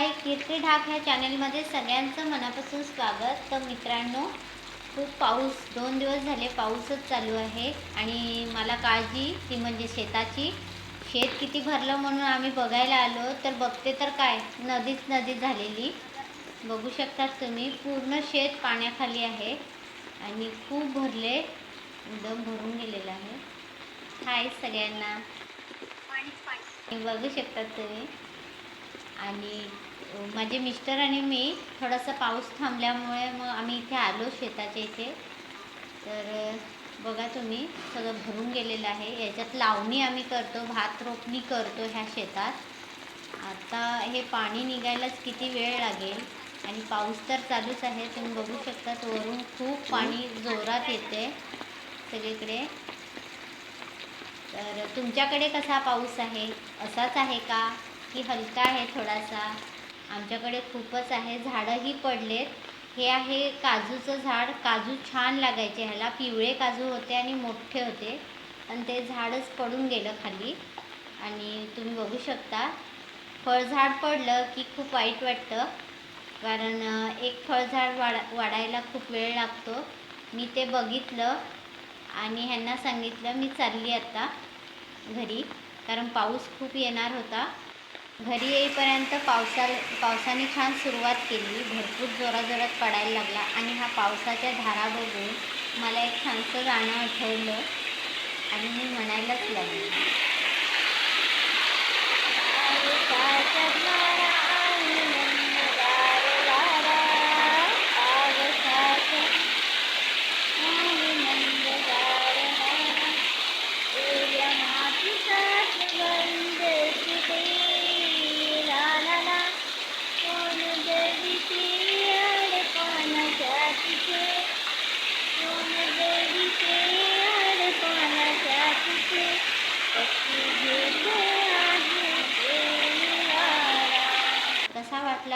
हाय कीर्ती ढाक ह्या चॅनलमध्ये सगळ्यांचं मनापासून स्वागत. तर मित्रांनो खूप पाऊस दोन दिवस झाले पाऊसच चालू आहे आणि मला काळजी ती म्हणजे शेताची. शेत किती भरलं म्हणून आम्ही बघायला आलो तर बघते तर काय नदीच नदी झालेली. बघू शकतात तुम्ही पूर्ण शेत पाण्याखाली आहे आणि खूप भरले एकदम भरून गेलेलं आहे. हाय सगळ्यांना. बघू शकतात तुम्ही. आणि माझे मिस्टर आणि मी थोडासा पाऊस थांबल्यामुळे मग आम्ही इथे आलो शेताच्या इथे. तर बघा तुम्ही सगळं भरून गेलेलं आहे. याच्यात लावणी आम्ही करतो भात रोपणी करतो ह्या शेतात. आता हे पाणी निघायलाच किती वेळ लागेल? आणि पाऊस तर चालूच आहे तुम्ही बघू शकता वरून खूप पाणी जोरात येते सगळीकडे. तर तुमच्याकडे कसा पाऊस आहे? असाच आहे का? की हलका आहे थोडासा. आमच्याकडे खूपच आहे. झाडंही पडलेत. हे आहे काजूचं झाड. काजू छान लागायचे. ह्याला पिवळे काजू होते आणि मोठे होते. आणि ते झाडच पडून गेलं खाली. आणि तुम्ही बघू शकता फळझाड पडलं की खूप वाईट वाटतं. कारण एक फळझाड वाढ वाढायला खूप वेळ लागतो. मी ते बघितलं आणि ह्यांना सांगितलं मी चालली आता घरी. कारण पाऊस खूप येणार होता. घरी येईपर्यंत पावसा पावसाने छान सुरुवात केली. भरपूर जोराजोरात पडायला लागला आणि हा पावसाच्या धारा बघून मला एक छानसं गाणं आठवलं आणि मी म्हणायलाच लागले.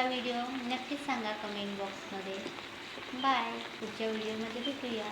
व्हिडिओ नक्कीच सांगा कमेंट बॉक्समध्ये बाय पुढच्या व्हिडिओमध्ये भेटूया.